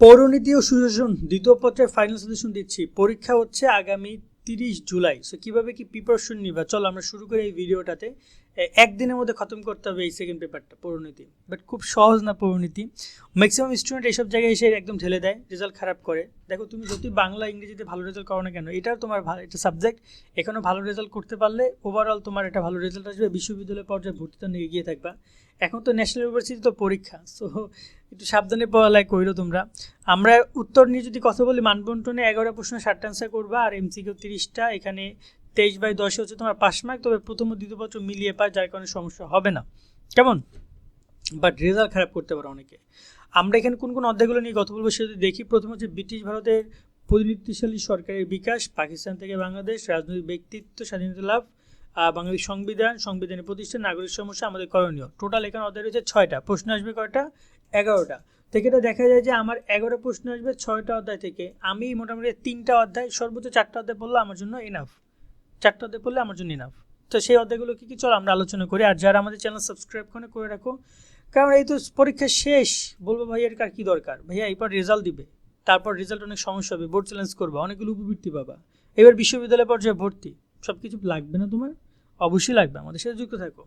পৌরনীতি ও সুশাসন দ্বিতীয় পত্রের ফাইনাল সাজেশন দিচ্ছি। পরীক্ষা হচ্ছে আগামী তিরিশ জুলাই। সো কীভাবে কি প্রিপারেশন নিবা? চলো আমরা শুরু করি এই ভিডিওটাতে একদিনের মধ্যে খতম করতে হবে এই সেকেন্ড পেপারটা পৌরনীতি বাট খুব সহজ না পৌরনীতি ম্যাক্সিমাম স্টুডেন্ট এইসব জায়গায় এসে একদম ঢেলে দেয় রেজাল্ট খারাপ করে। দেখো, তুমি যদি বাংলা, ইংরেজিতে ভালো রেজাল্ট করো না কেন, এটাও তোমার ভালো একটা সাবজেক্ট এখানেও ভালো রেজাল্ট করতে পারলে ওভারঅল তোমার একটা ভালো রেজাল্ট আসবে, বিশ্ববিদ্যালয় পর্যায়ে ভর্তিতে নিয়ে এগিয়ে থাকবা। এখন তো ন্যাশনাল ইউনিভার্সিটি তো পরীক্ষা সো একটু সাবধানে পড়ালেখা কইরো তোমরা। আমরা উত্তর নিয়ে যদি কথা বলি মানবন্টনে এগারোটা প্রশ্ন ষাটটা আনসার করবা, আর এমসিকিউ তিরিশটা, এখানে তেইশ বাই দশে হচ্ছে তোমার পাস মার্ক তবে প্রথম ও দ্বিতীয় পত্র মিলিয়ে পায়, যার কারণে সমস্যা হবে না। কেমন? বাট রেজাল্ট খারাপ করতে পারে অনেকে। আমরা এখানে কোন কোন অধ্যায়গুলো নিয়ে কথা বলব সেটা দেখি। প্রথম হচ্ছে ব্রিটিশ ভারতের প্রতিনিধিশালী সরকারের বিকাশ, পাকিস্তান থেকে বাংলাদেশ, রাজনৈতিক ব্যক্তিত্ব, স্বাধীনতা লাভ বাংলাদেশ সংবিধান, সংবিধানের প্রতিষ্ঠান, নাগরিক সমস্যা আমাদের করণীয়। টোটাল এখানে অধ্যায় রয়েছে ছয়টা, প্রশ্ন আসবে কয়টা? এগারোটা। থেকে এটা দেখা যায় যে আমার এগারো প্রশ্ন আসবে ছয়টা অধ্যায় থেকে। আমি মোটামুটি তিনটা অধ্যায়, সর্বোচ্চ চারটা অধ্যায় পড়লে আমার জন্য এনাফ চারটা অধ্যায় পড়লে আমার জন্য এনাফ তো সেই অধ্যায়গুলো কী কী চলো আমরা আলোচনা করি। আর যারা আমাদের চ্যানেল সাবস্ক্রাইব করে করে রাখো। কারণ এই তো পরীক্ষা শেষ। বলব ভাই, এর কার কী দরকার? ভাইয়া, এরপর রেজাল্ট দিবে। তারপর রেজাল্ট অনেক সমস্যা হবে বোর্ড চ্যালেঞ্জ করবে, অনেকগুলো উপবৃত্তি পাবা। এবার বিশ্ববিদ্যালয় পর্যায়ে ভর্তি। সব কিছু লাগবে না তোমার? অবশ্যই লাগবে, আমাদের সাথে যুক্ত থাকো।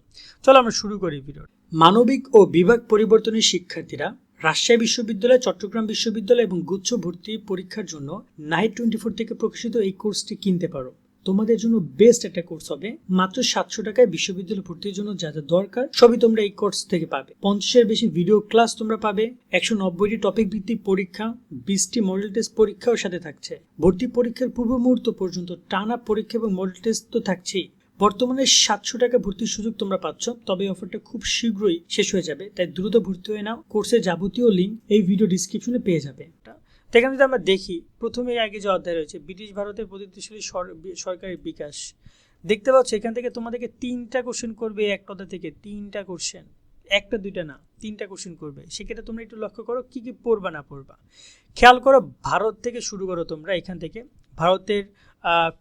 চলো আমরা শুরু করি ভিডিও মানবিক ও বিভাগ পরিবর্তনের শিক্ষার্থীরা রাজশাহী বিশ্ববিদ্যালয়, চট্টগ্রাম বিশ্ববিদ্যালয় এবং গুচ্ছ ভর্তি পরীক্ষার জন্য নাইট টোয়েন্টি ফোর থেকে প্রকাশিত এই কোর্সটি কিনতে পারো। তোমাদের জন্য বেস্ট একটা কোর্স হবে। মাত্র সাতশো টাকায় বিশ্ববিদ্যালয় ভর্তির জন্য যা যা দরকার, সবই তোমরা এই কোর্স থেকে পাবে। পঞ্চাশের বেশি ভিডিও ক্লাস তোমরা পাবে, একশো নব্বইটি টপিক ভিত্তিক পরীক্ষা, বিশটি মডেল টেস্ট পরীক্ষাও সাথে থাকছে। ভর্তি পরীক্ষার পূর্ব মুহূর্ত পর্যন্ত টানা পরীক্ষা এবং মডেল টেস্ট তো থাকছেই। বর্তমানে সাতশো টাকা ভর্তির সুযোগ তোমরা পাচ্ছ, তবে অফারটা খুব শীঘ্রই শেষ হয়ে যাবে, তাই দ্রুত ভর্তি হয়ে নাও। কোর্সের যাবতীয় লিঙ্ক এই ভিডিও ডিসক্রিপশনে পেয়ে যাবে। এখানে যদি আমরা দেখি, প্রথমেই আগে যে অধ্যায় রয়েছে, ব্রিটিশ ভারতের প্রতিনিধিশালী সর- বি- সরকারের বিকাশ। দেখতে পাচ্ছ, এখান থেকে তোমাদেরকে তিনটা কোশ্চেন করবে একটা অধ্যায় থেকে, তিনটা কোশ্চেন একটা, দুইটা না, তিনটা কোশ্চেন করবে। সেক্ষেত্রে তোমরা একটু লক্ষ্য করো, কি কি পড়বা, না পড়বা। খেয়াল করো, ভারত থেকে শুরু করো তোমরা এখান থেকে। ভারতের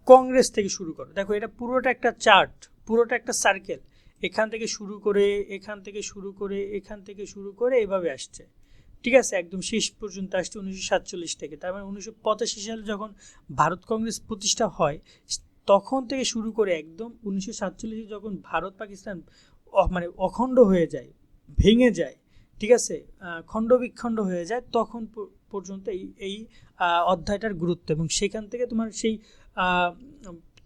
কংগ্রেস থেকে শুরু করো। দেখো, এটা পুরোটা একটা চার্ট পুরোটা একটা সার্কেল এখান থেকে শুরু করে, এখান থেকে শুরু করে, এখান থেকে শুরু করে, এভাবে আসছে। ঠিক আছে, একদম শেষ পর্যন্ত আসছে উনিশশো সাতচল্লিশ থেকে। তার মানে উনিশশো পঁচাশি সালে যখন ভারত কংগ্রেস প্রতিষ্ঠা হয়, তখন থেকে শুরু করে একদম উনিশশো সাতচল্লিশে যখন ভারত পাকিস্তান মানে অখণ্ড হয়ে যায়, ভেঙে যায়, ঠিক আছে খণ্ড বিখণ্ড হয়ে যায়, তখন পর্যন্ত এই এই অধ্যায়টার গুরুত্ব এবং সেখান থেকে তোমার সেই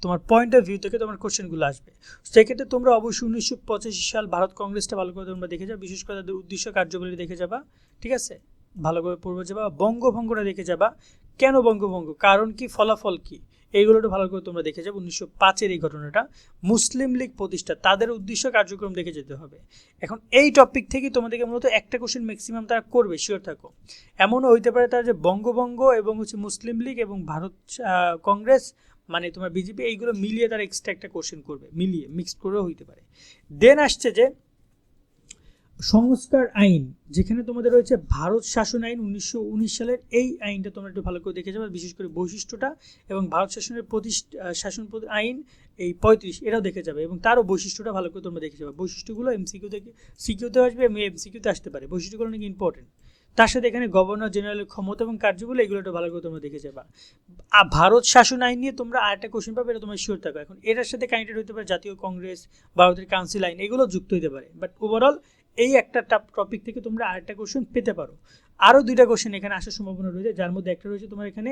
তোমার পয়েন্ট অফ ভিউ থেকে তোমার কোশ্চেনগুলো আসবে। সেক্ষেত্রে তোমরা অবশ্যই উনিশশো পঁচাশি সাল ভারত কংগ্রেসটা ভালো করে তোমরা দেখে যাবে, বিশেষ করে তাদের উদ্দেশ্য কার্যবলী দেখে যাবা, ঠিক আছে? ভালো করে পড়বে যাবা, বঙ্গভঙ্গটা দেখে যাবা। কেন বঙ্গভঙ্গ? কারণ কি? ফলাফল কি? এইগুলোটা ভালো করে তোমরা দেখে যাবে, উনিশশো পাঁচের এই ঘটনাটা। মুসলিম লীগ প্রতিষ্ঠা, তাদের উদ্দেশ্য কার্যক্রম দেখে যেতে হবে। এখন এই টপিক থেকেই তোমাদেরকে মূলত একটা কোশ্চেন ম্যাক্সিমাম তারা করবে শিওর থাকো। এমনও হইতে পারে তারা যে বঙ্গভঙ্গ এবং হচ্ছে মুসলিম লীগ এবং ভারত কংগ্রেস মানে তোমার বিজেপি এইগুলো মিলিয়ে তারা এক্সট্রা একটা কোশ্চেন করবে, মিলিয়ে মিক্সড করেও হইতে পারে। দেন আসছে যে, সংস্কার আইন, যেখানে তোমাদের রয়েছে ভারত শাসন আইন উনিশশো উনিশ সালের, এই আইনটা তোমরা একটু ভালো করে দেখে যাবে, বিশেষ করে বৈশিষ্ট্যটা, এবং ভারত শাসনের প্রতিষ্ঠা শাসন আইন এই পঁয়ত্রিশ এটাও দেখে যাবে, এবং তারও বৈশিষ্ট্যটা ভালো করে তোমরা দেখে যাবে। বৈশিষ্ট্যগুলো এমসিকিউ থেকে সিকিউতে আসবে এমসিকিউতে আসতে পারে। বৈশিষ্ট্যগুলো অনেক ইম্পর্টেন্ট তার সাথে এখানে গভর্নর জেনারেলের ক্ষমতা এবং কার্যগুলো এগুলো একটু ভালো করে তোমরা দেখে যাবা। ভারত শাসন আইন নিয়ে তোমরা আরেকটা কোশ্চেন পাবে, এটা তোমার শিওর থাকো। এখন এটার সাথে কানেক্টেড হতে পারে জাতীয় কংগ্রেস ভারতের কাউন্সিল আইন এগুলো যুক্ত হতে পারে। বাট ওভারঅল এই একটা টপিক থেকে তোমরা আরেকটা কোশ্চেন পেতে পারো। আরও দুইটা কোশ্চেন এখানে আসার সম্ভাবনা রয়েছে, যার মধ্যে একটা রয়েছে তোমার এখানে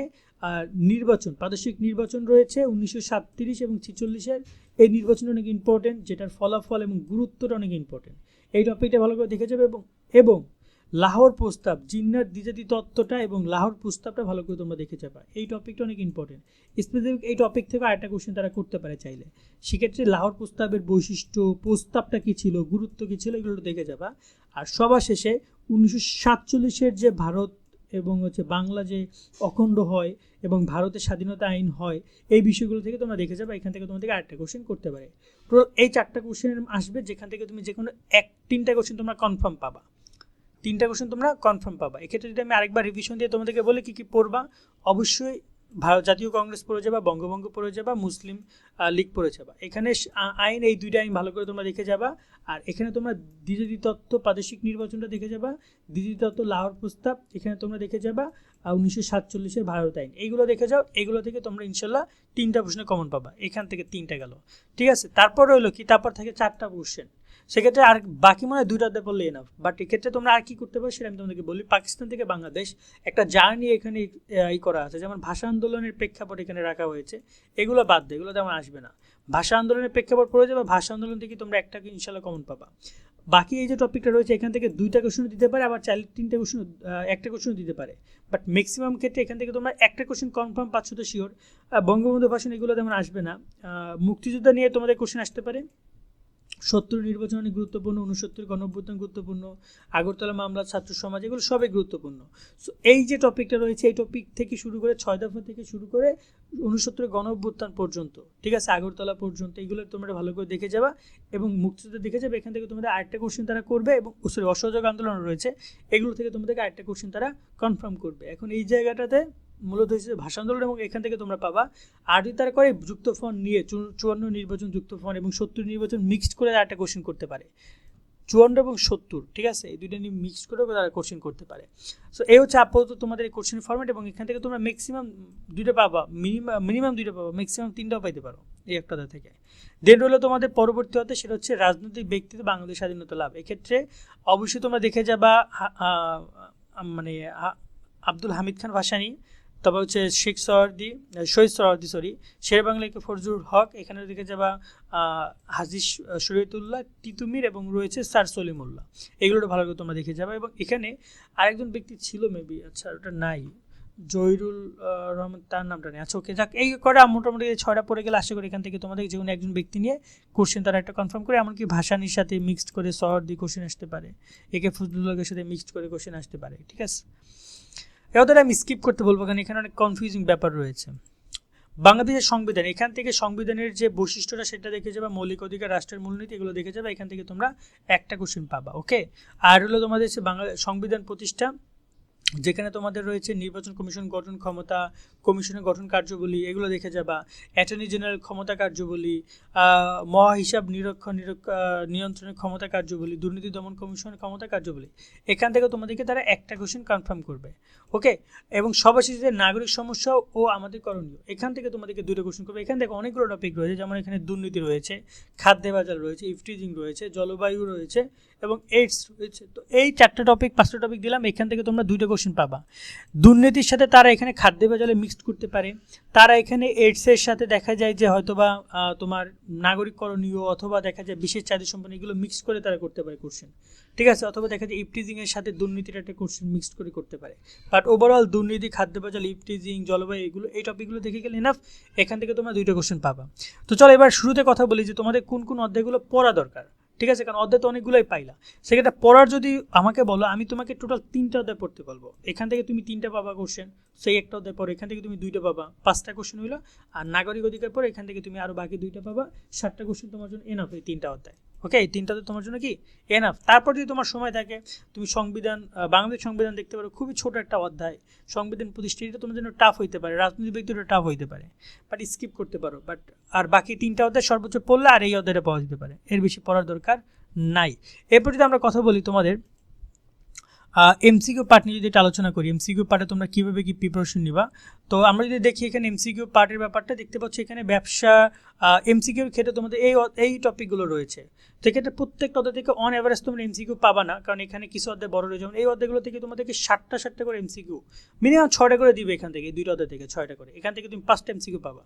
নির্বাচন, প্রাদেশিক নির্বাচন রয়েছে উনিশশো সাতত্রিশ এবং ছিচল্লিশের। এই নির্বাচন অনেক ইম্পর্টেন্ট যেটার ফলাফল এবং গুরুত্বটা অনেক ইম্পর্টেন্ট এই টপিকটা ভালো করে দেখে যাবে এবং এবং লাহোর প্রস্তাব জিন্নার দ্বিজাতি তত্ত্বটা এবং লাহোর প্রস্তাবটা ভালো করে তোমরা দেখে যাবা এই টপিকটা অনেক ইম্পর্টেন্ট স্পেসিফিক এই টপিক থেকে আরেকটা কোশ্চেন তারা করতে পারে চাইলে। সেক্ষেত্রে লাহোর প্রস্তাবের বৈশিষ্ট্য, প্রস্তাবটা কী ছিল, গুরুত্ব কী ছিল, এগুলো দেখে যাবা আর সবার শেষে উনিশশো সাতচল্লিশের যে ভারত এবং হচ্ছে বাংলা যে অখণ্ড হয় এবং ভারতের স্বাধীনতা আইন হয়, এই বিষয়গুলো থেকে তোমরা দেখে যাবে এখান থেকে তোমাদেরকে আরেকটা কোশ্চেন করতে পারে। টোটাল এই চারটা কোশ্চেন আসবে, যেখান থেকে তুমি যে কোনো এক তিনটা কোশ্চেন তোমরা কনফার্ম পাবা। তিনটা কোশ্চেন তোমরা কনফার্ম পাবা। এক্ষেত্রে যদি আমি আরেকবার রিভিশন দিয়ে তোমাদেরকে বলি কী কী পড়বা, অবশ্যই ভারত জাতীয় কংগ্রেস পড়ে যাবা, বঙ্গভঙ্গ পড়ে যাবা, মুসলিম লীগ পড়ে যাবা। এখানে আইন, এই দুইটা আইন ভালো করে তোমরা দেখে যাবা। আর এখানে তোমরা দ্বিতীয় তত্ত্ব প্রাদেশিক নির্বাচনটা দেখে যাবা। দ্বিতীয় তত্ত্ব লাহোর প্রস্তাব, এখানে তোমরা দেখে যাবা উনিশশো সাতচল্লিশের ভারত আইন। এইগুলো দেখে যাও এগুলো থেকে তোমরা ইনশাল্লাহ তিনটা প্রশ্ন কমন পাবা। এখান থেকে তিনটা গেল। ঠিক আছে? তারপর রইল কি? তারপর থাকে চারটা কোশ্চেন সেক্ষেত্রে আর বাকি মনে হয় দুইটা অধ্যায় পড়লে এনাফ বাট এক্ষেত্রে তোমরা আর কি করতে পারো সেটা আমি তোমাদেরকে বলি। পাকিস্তান থেকে বাংলাদেশ একটা জার্নি এখানে ই করা আছে। যেমন ভাষা আন্দোলনের প্রেক্ষাপট এখানে রাখা হয়েছে। এগুলো বাদ দেয় এগুলো তেমন আসবে না। ভাষা আন্দোলনের প্রেক্ষাপট পড়ে যাবে, ভাষা আন্দোলন থেকে তোমরা একটাকে ইনশাল্লাহ কমন পাবা। বাকি এই যে টপিকটা রয়েছে, এখান থেকে দুইটা কোশ্চেন দিতে পারে, আবার চার তিনটে কোশ্চেন একটা কোশ্চেন দিতে পারে। বাট ম্যাক্সিমাম ক্ষেত্রে এখান থেকে তোমরা একটা কোশ্চেন কনফার্ম পাচ্ছ তো শিওর বঙ্গবন্ধু ভাষণ এগুলো তেমন আসবে না। মুক্তিযোদ্ধা নিয়ে তোমাদের কোশ্চেন আসতে পারে। সত্তর নির্বাচন অনেক গুরুত্বপূর্ণ উনসত্তর গণঅভ্যুত্থান গুরুত্বপূর্ণ, আগরতলা মামলা, ছাত্র সমাজ, এগুলো সবই গুরুত্বপূর্ণ। সো এই যে টপিকটা রয়েছে, এই টপিক থেকে শুরু করে ছয় দফা থেকে শুরু করে উনসত্তরের গণঅভ্যুত্থান পর্যন্ত, ঠিক আছে? আগরতলা পর্যন্ত, এগুলো তোমরা ভালো করে দেখে যাবা এবং মুক্তিযুদ্ধ দেখে যাবে। এখান থেকে তোমাদের আরেকটা কোশ্চেন তারা করবে এবং সরি অসহযোগ আন্দোলন রয়েছে, এগুলো থেকে তোমাদেরকে আরেকটা কোশ্চেন তারা কনফার্ম করবে। এখন এই জায়গাটাতে মূলত হচ্ছে ভাষা আন্দোলন এবং এখান থেকে তোমরা পাবা। আর যদি তারা করে, যুক্ত ফোন নিয়ে চুয়ান্ন নির্বাচন, যুক্ত ফোন এবং সত্তর নির্বাচন মিক্সড করে একটা কোশ্চেন করতে পারে। চুয়ান্ন এবং সত্তর, ঠিক আছে? এই দুইটা নিয়ে মিক্সড করে তারা কোশ্চেন করতে পারে। সো এই হচ্ছে আপাতত তোমাদের এই কোশ্চেন ফরম্যাট এবং এখান থেকে তোমরা ম্যাক্সিমাম দুইটা পাবা। মিনিমাম মিনিমাম দুইটা পাবা ম্যাক্সিমাম তিনটাও পাইতে পারো এই একটা থেকে। দেন রইল তোমাদের পরবর্তী হতে সেটা হচ্ছে রাজনৈতিক ব্যক্তিত্ব বাংলাদেশ স্বাধীনতা লাভ। এক্ষেত্রে অবশ্যই তোমরা দেখে যাবা মানে আব্দুল হামিদ খান ভাসানী। তারপর হচ্ছে শেখ সরদি শহীদ সরদি সরি শের বাংলাকে ফরজুর হক এখানে দেখে যাবা আহ, হাজি শরীয়তুল্লাহ তিতুমির এবং রয়েছে স্যার সলিমুল্লাহ। এগুলোটা ভালো করে তোমরা দেখে যাবে এবং এখানে আরেকজন ব্যক্তি ছিল মেবি আচ্ছা ওটা নাই জহিরুল রহমান তার নামটা নেই। আচ্ছা ওকে যাক এই করে মোটামুটি ছয়টা পড়ে গেলে আশা করি এখান থেকে তোমাদের যে কোনো একজন ব্যক্তি নিয়ে কোশ্চেন তারা একটা কনফার্ম করে এমনকি ভাসানির সাথে মিক্সড করে শহর দিয়ে কোশ্চেন আসতে পারে একে ফজলুল্লাহের সাথে মিক্সড করে কোশ্চেন আসতে পারে ঠিক আছে? এবার আমি স্কিপ করতে বলব কারণ এখানে অনেক কনফিউজিং ব্যাপার রয়েছে। বাংলাদেশের সংবিধান, এখান থেকে সংবিধানের যে বৈশিষ্ট্যটা সেটা দেখে যাবে, মৌলিক অধিকার, রাষ্ট্রের মূলনীতি এগুলো দেখে যাবে, এখান থেকে তোমরা একটা কোশ্চেন পাবা ওকে আর হলো তোমাদের বাংলা সংবিধান প্রতিষ্ঠা যেখানে তোমাদের রয়েছে নির্বাচন কমিশন গঠন ক্ষমতা, কমিশনের গঠন কার্যবলী, এগুলো দেখে যাবা। অ্যাটর্নি জেনারেল ক্ষমতা কার্যবলী মহা হিসাব নিরক্ষ- নিয়ন্ত্রণের ক্ষমতা কার্যবলী, দুর্নীতি দমন কমিশনের ক্ষমতা কার্যবলী। এখান থেকে তোমাদেরকে তারা একটা কোশ্চেন কনফার্ম করবে। ওকে এবং সর্বশেষে নাগরিক সমস্যা ও আমাদের করণীয়, এখান থেকে তোমাদেরকে দুটো কোশ্চেন করবে। এখান থেকে অনেকগুলো টপিক রয়েছে, যেমন এখানে দুর্নীতি রয়েছে, খাদ্যে বাজার রয়েছে ইফটিজিং রয়েছে, জলবায়ু রয়েছে এবং এইডস রয়েছে। তো এই চারটে টপিক পাঁচটা টপিক দিলাম, এখান থেকে তোমরা দুইটা কোশ্চেন পাবা। দুর্নীতির সাথে তারা এখানে খাদ্যে বাজারে মিক্সড করতে পারে। তারা এখানে এইডসের সাথে দেখা যায় যে হয়তোবা তোমার নাগরিক করণীয় অথবা দেখা যায় বিশেষ চাহিদা সম্পন্ন এগুলো মিক্স করে তারা করতে পারে কোশ্চেন ঠিক আছে? অথবা দেখা যায় ইফটিজিং এর সাথে দুর্নীতির একটা কোশ্চেন মিক্সড করে করতে পারে। বাট ওভারঅল দুর্নীতি, খাদ্য বাজার ইফটিজিং জলবায়ু এগুলো, এই টপিকগুলো দেখে গেলে এনাফ এখান থেকে তোমরা দুইটা কোশ্চেন পাবা। তো চলো এবার শুরুতে কথা বলি যে তোমাদের কোন কোন অধ্যায়গুলো পড়া দরকার। ঠিক আছে, কারণ অধ্যায় তো অনেকগুলোই পাইলা। সেক্ষেত্রে পড়ার যদি আমাকে বলো, আমি তোমাকে টোটাল তিনটা অধ্যায় পড়তে বলব। এখান থেকে তুমি তিনটা পাবা কোশ্চেন সেই একটা অধ্যায় পর এখান থেকে তুমি দুইটা পাবা। পাঁচটা কোশ্চেন হইল, আর নাগরিক অধিকার পর এখান থেকে তুমি আরও বাকি দুইটা পাবা। সাতটা কোশ্চেন তোমার জন্য এনাফ এই তিনটা অধ্যায়। ওকে এই তিনটা তো তোমার জন্য কি? এনাফ তারপর যদি তোমার সময় থাকে, তুমি সংবিধান বাংলাদেশ সংবিধান দেখতে পারো, খুবই ছোট একটা অধ্যায়। সংবিধান প্রতিষ্ঠিত তোমার জন্য টাফ হইতে পারে, রাজনৈতিক ব্যক্তিটা টাফ হইতে পারে বাট স্কিপ করতে পারো। বাট আর বাকি তিনটা অধ্যায় সর্বোচ্চ পড়লে আর এই অধ্যায়টা পাওয়া যেতে পারে। এর বেশি পড়ার দরকার নাই। এরপর যদি আমরা কথা বলি তোমাদের এমসিকিউ পার্ট নিয়ে যদি এটা আলোচনা করি এমসিকিউ পার্টে তোমরা কীভাবে কি প্রিপারেশন নিবা? তো আমরা যদি দেখি এখানে এমসিকিউ পার্টের ব্যাপারটা, দেখতে পাচ্ছি এখানে ব্যবসা এমসিকিউর ক্ষেত্রে তোমাদের এই এই টপিকগুলো রয়েছে। তো এক্ষেত্রে প্রত্যেকটা অধ্যায় থেকে অন অ্যাভারেজ তোমরা এমসিকিউ পাবা না, কারণ এখানে কিছু অধ্যায় বড় রয়েছে। যেমন এই অধ্যায়গুলো থেকে তোমাদেরকে সাতটা সাতটা করে এমসিকিউ মিনিমাম ছয়টা করে দিবে এখান থেকে, দুইটা অধ্যায় থেকে ছয়টা করে। এখান থেকে তুমি পাঁচটা এমসিকিউ পাবা।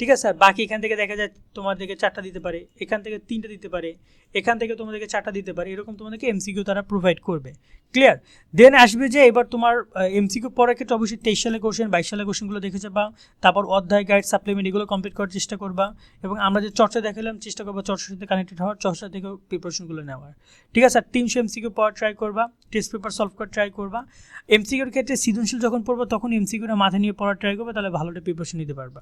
ঠিক আছে? বাকি এখান থেকে দেখা যায় তোমাদেরকে চারটা দিতে পারে, এখান থেকে তিনটা দিতে পারে, এখান থেকে তোমাদেরকে চারটা দিতে পারে, এরকম তোমাদেরকে এমসিকিউ তারা প্রোভাইড করবে। ক্লিয়ার দেন আসবে যে এবার তোমার এমসিকিউ পড়ার ক্ষেত্রে অবশ্যই তেইশ সালে কোশ্চেন বাইশ সালে কোশ্চেনগুলো দেখে যাবা। তারপর অধ্যায় গাইড সাপ্লিমেন্ট এগুলো কমপ্লিট করার চেষ্টা করবা। এবং আমরা যে চর্চা দেখালাম, চেষ্টা করব চর্চার সাথে কানেক্টেড হওয়ার, চর্চা থেকে প্রিপারেশনগুলো নেওয়ার। ঠিক আছে? আর তিনশো এমসিকিউ পড়া ট্রাই করবা। টেস্ট পেপার সলভ করার ট্রাই করবা। এমসিকিউর ক্ষেত্রে সৃজনশীল যখন পড়ব, তখন এমসিকিউটা মাথায় নিয়ে পড়ার ট্রাই করবে, তাহলে ভালোটা প্রিপারেশন নিতে পারবা।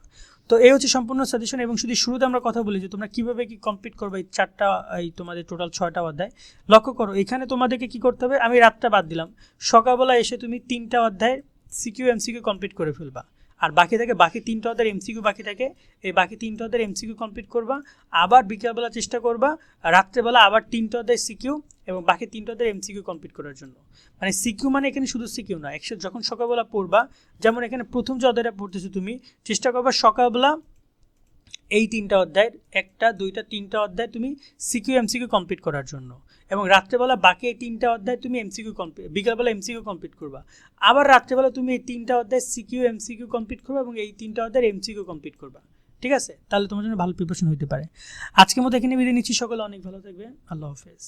তো এই হচ্ছে সম্পূর্ণ সাজেশন এবং শুধু শুরুতে আমরা কথা বলি যে তোমরা কীভাবে কি কমপ্লিট করবে এই চারটা, এই তোমাদের টোটাল ছয়টা অধ্যায়। লক্ষ্য করো, এখানে তোমাদেরকে কি করতে হবে, আমি রাতটা বাদ দিলাম। সকালবেলা এসে তুমি তিনটা অধ্যায় সিকিউ এমসিকিউ কমপ্লিট করে ফেলবা। আর বাকি থাকে, বাকি তিনটা অধ্যায়ের এমসিকিউ বাকি থাকে, এই বাকি তিনটা অধ্যায়ের এমসিকিউ কমপ্লিট করবা। আবার বিকালবেলা চেষ্টা করবা, রাত্রেবেলা আবার তিনটা অধ্যায় সিকিউ এবং বাকি তিনটা অধ্যায়ের এমসিকিউ কমপ্লিট করার জন্য। মানে সিকিউ মানে এখানে শুধু সিকিউ না একসাথে যখন সকালবেলা পড়বা, যেমন এখানে প্রথম যে অধ্যায়টা পড়তেছো তুমি, চেষ্টা করবা সকালবেলা এই তিনটা অধ্যায়ের, একটা, দুইটা, তিনটা অধ্যায় তুমি সিকিউ এমসিকিউ কমপ্লিট করার জন্য। এবং রাত্রেবেলা বাকি এই তিনটা অধ্যায় তুমি এমসিকিউ কমপ্লিট বিকালবেলা এমসিকিউ কমপ্লিট করবা। আবার রাত্রেবেলা তুমি এই তিনটা অধ্যায় সিকিউ এমসিকিউ কমপ্লিট করবা এবং এই তিনটা অধ্যায়ের এমসিকিউ কমপ্লিট করবা। ঠিক আছে? তাহলে তোমার জন্য ভালো প্রিপারেশন হতে পারে। আজকের মতো এখানে বিদায় নিচ্ছি। সকলে অনেক ভালো থাকবে আল্লাহ হাফেজ।